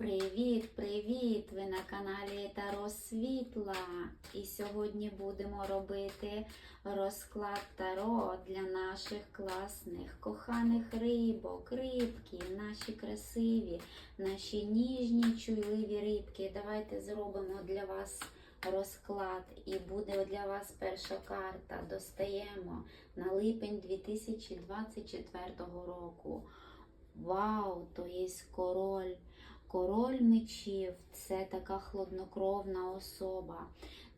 Привіт, привіт! Ви на каналі Таро Світла. І сьогодні будемо робити розклад Таро для наших класних, коханих рибок, рибки, наші красиві, наші ніжні, чуйливі рибки. Давайте зробимо для вас розклад. І буде для вас перша карта. Достаємо на липень 2024 року. Вау, то є король. Король мечів це така хладнокровна особа.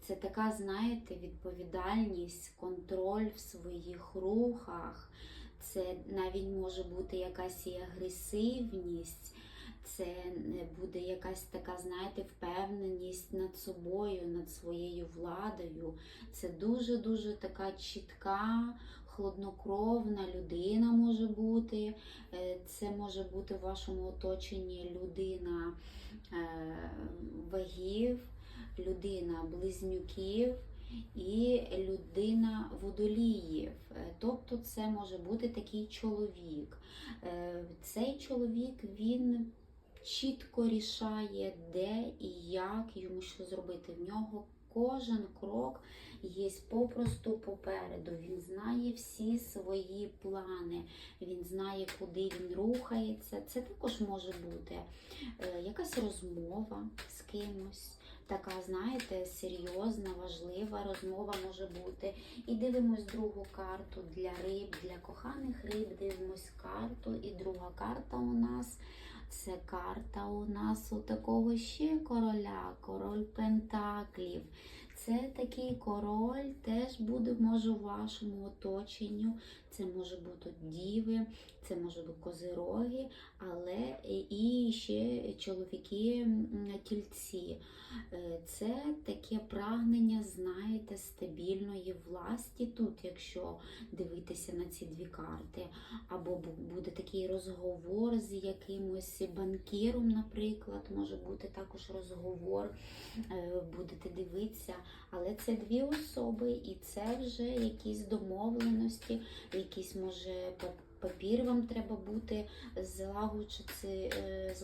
Це така, знаєте, відповідальність, контроль в своїх рухах. Це навіть може бути якась і агресивність, це е, буде якась така, знаєте, впевненість над собою, над своєю владою. Це дуже-дуже така чітка, хладнокровна людина може бути. Е, Це може бути в вашому оточенні людина е, вагів, людина близнюків і людина водоліїв. Е, Тобто це може бути такий чоловік. Цей чоловік він чітко рішає, де і як йому що зробити. В нього кожен крок є попросту попереду. Він знає всі свої плани, він знає, куди він рухається. Це також може бути е, якась розмова з кимось. Така, знаєте, серйозна, важлива розмова може бути. І дивимось другу карту для риб, для коханих риб. Дивимось карту. І друга карта у нас це карта у нас у такого ще короля, король Пентаклів. Це такий король теж буде, може, у вашому оточенню. Це може бути діви, це може бути козироги, але і ще чоловіки м, тільці. Е, Це таке прагнення, знаєте, стабільної власті тут, якщо дивитися на ці дві карти. Або буде такий розговор з якимось банкіром, наприклад, може бути також розговор, е, будете дивитися. Але це дві особи, і це вже якісь домовленості, якісь може папір вам треба бути злагоджу це- е,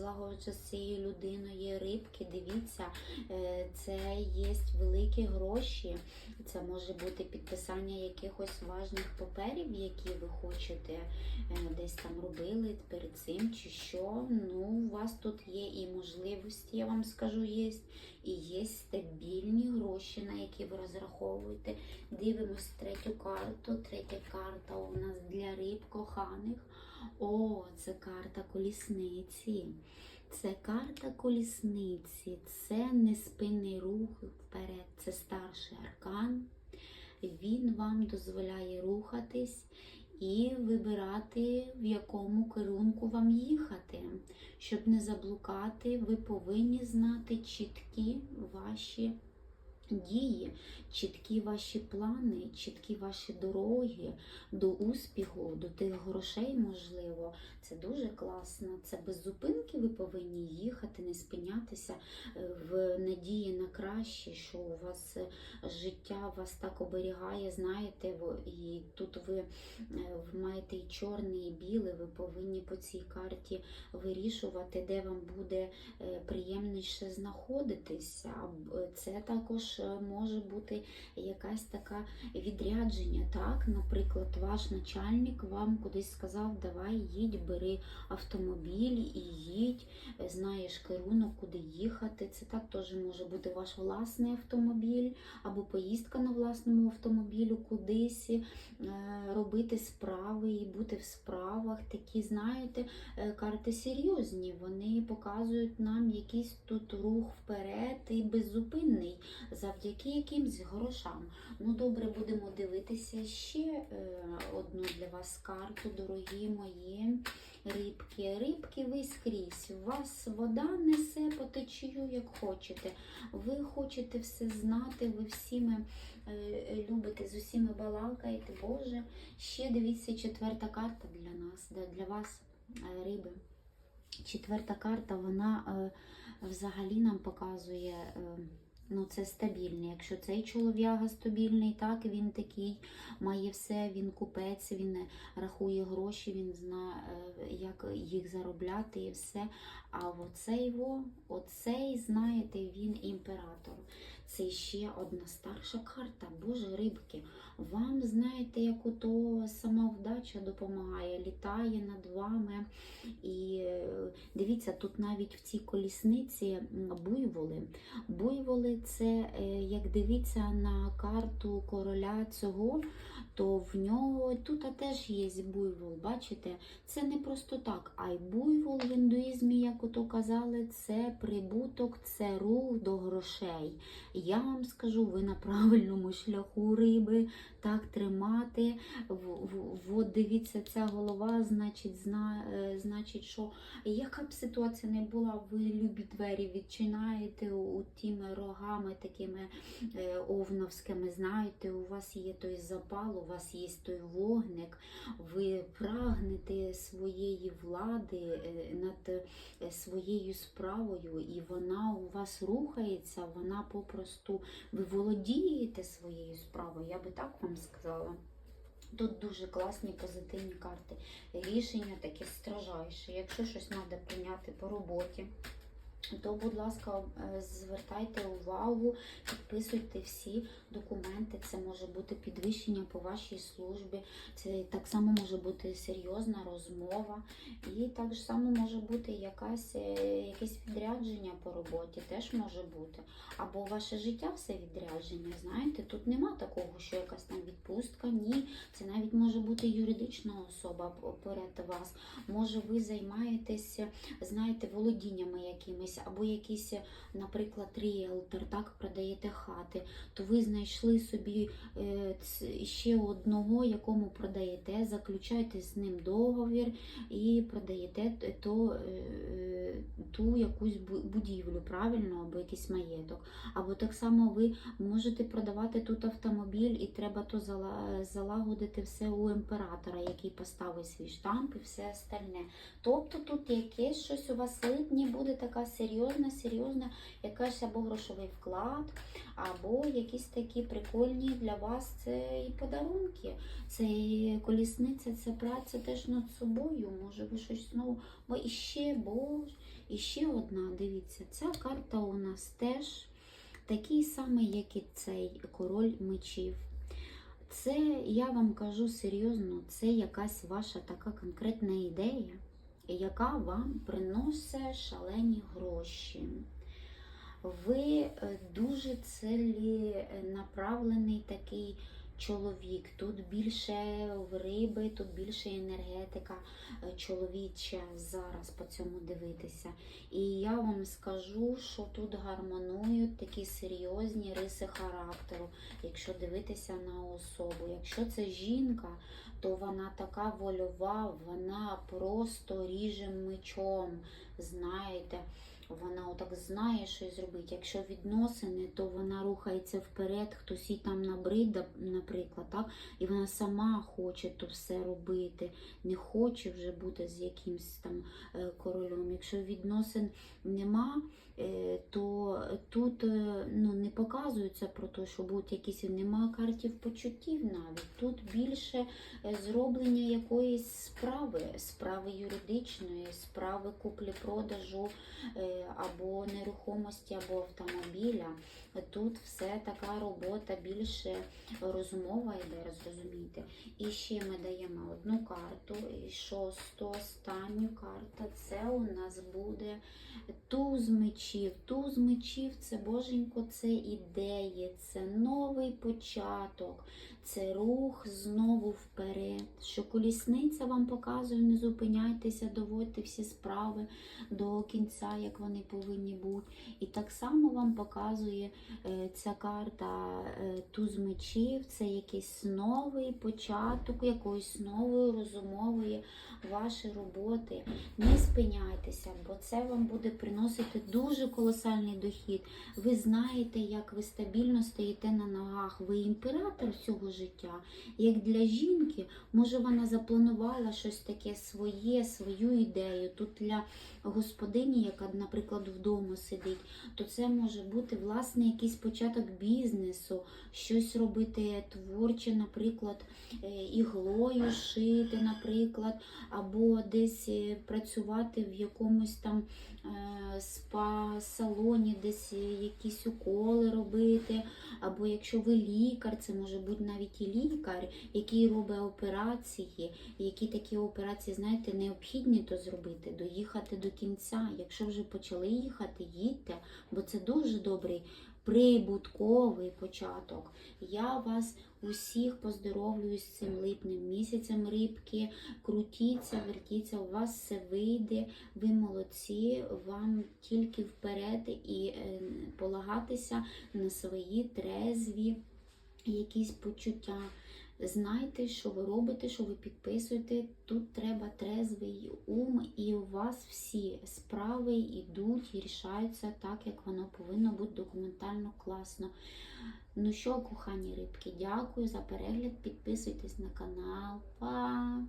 з цією людиною рибки. Дивіться, е, це є великі гроші. Це може бути підписання якихось важних паперів, які ви хочете е, десь там робили перед цим, чи що. Ну, у вас тут є і можливості, я вам скажу, є, і є стабільні гроші, на які ви розраховуєте. Дивимось третю карту. Третя карта у нас для риб коханих. О, це карта колісниці. Це карта колісниці, це неспинний рух вперед, це старший аркан. Він вам дозволяє рухатись і вибирати, в якому керунку вам їхати. Щоб не заблукати, ви повинні знати чіткі ваші дії, чіткі ваші плани, чіткі ваші дороги до успіху, до тих грошей, можливо. Це дуже класно. Це без зупинки ви повинні їхати, не спинятися е, в надії на краще, що у вас е, життя вас так оберігає, знаєте, і тут ви, е, маєте і чорне, і біле, ви повинні по цій карті вирішувати, де вам буде приємніше знаходитися. Це також е, може бути якась така відрядження. Так, наприклад, ваш начальник вам кудись сказав, давай їдь, бери автомобіль і їдь, е, знаєш керунок, куди їхати. Це так теж може бути ваш власний автомобіль або поїздка на власному автомобілю кудись, е, робити справи і бути в справах. Такі, знаєте, карти серйозні. Вони показують нам якийсь тут рух вперед і беззупинний завдяки якимсь грошам. Ну, добре, будемо дивитися ще е, одну для вас карту, дорогі мої рибки. Рибки ви скрізь. У вас вода несе по течію, як хочете. Ви хочете все знати, ви всіми е, любите, з усіми балакаєте. Боже, ще дивіться, четверта карта для нас, для вас, е, риби. Четверта карта, вона взагалі нам показує. Е, Ну, це стабільний. Якщо цей чолов'яга стабільний, так він такий, має все, він купець, він рахує гроші, він знає, як їх заробляти і все. А оцей во, оцей, знаєте, він імператор. Це ще одна старша карта. Боже, рибки. Вам, знаєте, як ото сама вдача допомагає, літає над вами. І е, дивіться, тут навіть в цій колісниці буйволи. Буйволи це, е, як дивіться на карту короля цього, то в нього тут теж є буйвол. Бачите? Це не просто так. А й буйвол в індуїзмі, як ото казали, це прибуток, це рух до грошей. Я вам скажу, ви на правильному шляху риби, так тримати. От дивіться, ця голова, значить, зна, е, значить, що яка б ситуація не була, ви любі двері відчинаєте тими рогами такими е, овновськими, знаєте, у вас є той запал, у вас є той вогник, ви прагнете своєї влади е, над своєю справою, і вона у вас рухається, вона попросту, ви володієте своєю справою, я би так вам сказала. Тут дуже класні позитивні карти. Рішення таке стражайше. Якщо щось треба прийняти по роботі, то, будь ласка, е, звертайте увагу, підписуйте всі документи. Це може бути підвищення по вашій службі, це так само може бути серйозна розмова, і так само може бути якась, е, якесь відрядження по роботі, теж може бути. Або ваше життя все відрядження. Знаєте, тут нема такого, що якась там відпустка. Ні, це навіть може бути юридична особа поряд вас. Може, ви займаєтесь, знаєте, володіннями якимись, або якийсь, наприклад, ріелтор, так, продаєте хати, то ви знайшли собі е, ще одного, якому продаєте, заключаєте з ним договір і продаєте то, е, е, ту якусь будівлю, правильно, або якийсь маєток. Або так само ви можете продавати тут автомобіль, і треба то залагодити все у імператора, який поставить свій штамп і все остальне. Тобто тут якесь щось у вас липні буде така серйозна, серйозна якась або грошовий вклад, або якісь такі прикольні для вас це і подарунки. Це і колісниця, це праця теж над собою. Може, ви щось знову. Бо іще, бо іще одна, дивіться, ця карта у нас теж такий самий, як і цей король мечів. Це, я вам кажу серйозно, це якась ваша така конкретна ідея, яка вам приносить шалені гроші. Ви е, дуже ціленаправлений такий чоловік. Тут більше риби, тут більше енергетика е, чоловіча зараз по цьому дивитися. І я вам скажу, що тут гармонують такі серйозні риси характеру, якщо дивитися на особу. Якщо це жінка, то вона така вольова, вона просто ріже мечом, знаєте. Вона отак знає, що зробити. Якщо відносини, то вона рухається вперед, хтось їй там набрид, наприклад, так? і вона сама хоче то все робити, не хоче вже бути з якимсь там е, королем. Якщо відносин нема, е, то тут е, ну, не показується про те, що будуть якісь нема картів почуттів навіть. Тут більше зроблення якоїсь справи, справи юридичної, справи куплі-продажу або нерухомості, або автомобіля. Тут все така робота, більше розмова йде, розумієте. І ще ми даємо одну карту, і шосту, останню карта. Це у нас буде туз мечів. Туз мечів це боженько, це ідеї, це новий початок, це рух знову вперед. Що колісниця вам показує, не зупиняйтеся, доводьте всі справи до кінця, як вони повинні бути. І так само вам показує е, ця карта е, туз мечів, це якийсь новий початок якоїсь нової розумової вашої роботи. Не спиняйтеся, бо це вам буде приносити дуже колосальний дохід. Ви знаєте, як ви стабільно стоїте на ногах. Ви імператор всього життя. Як для жінки, може вона запланувала щось таке своє, свою ідею. Тут для господині, яка, наприклад, вдома сидить, то це може бути власне якийсь початок бізнесу, щось робити творче, наприклад, е, іглою шити, наприклад, або десь е, працювати в якомусь там е, спа-салоні, десь якісь уколи робити, або якщо ви лікар, це може бути навіть і лікар, який робить операції, які такі операції, знаєте, необхідні то зробити, доїхати до кінця. Якщо вже почали їхати, їдьте, бо це дуже добрий прибутковий початок. Я вас усіх поздоровлюю з цим липним місяцем рибки. Крутіться, вертіться, у вас все вийде. Ви молодці, вам тільки вперед і е, полагатися на свої трезві якісь почуття. Знайте, що ви робите, що ви підписуєте. Тут треба трезвий ум, і у вас всі справи йдуть і рішаються так, як воно повинно бути документально класно. Ну що, кохані рибки, дякую за перегляд. Підписуйтесь на канал. Па!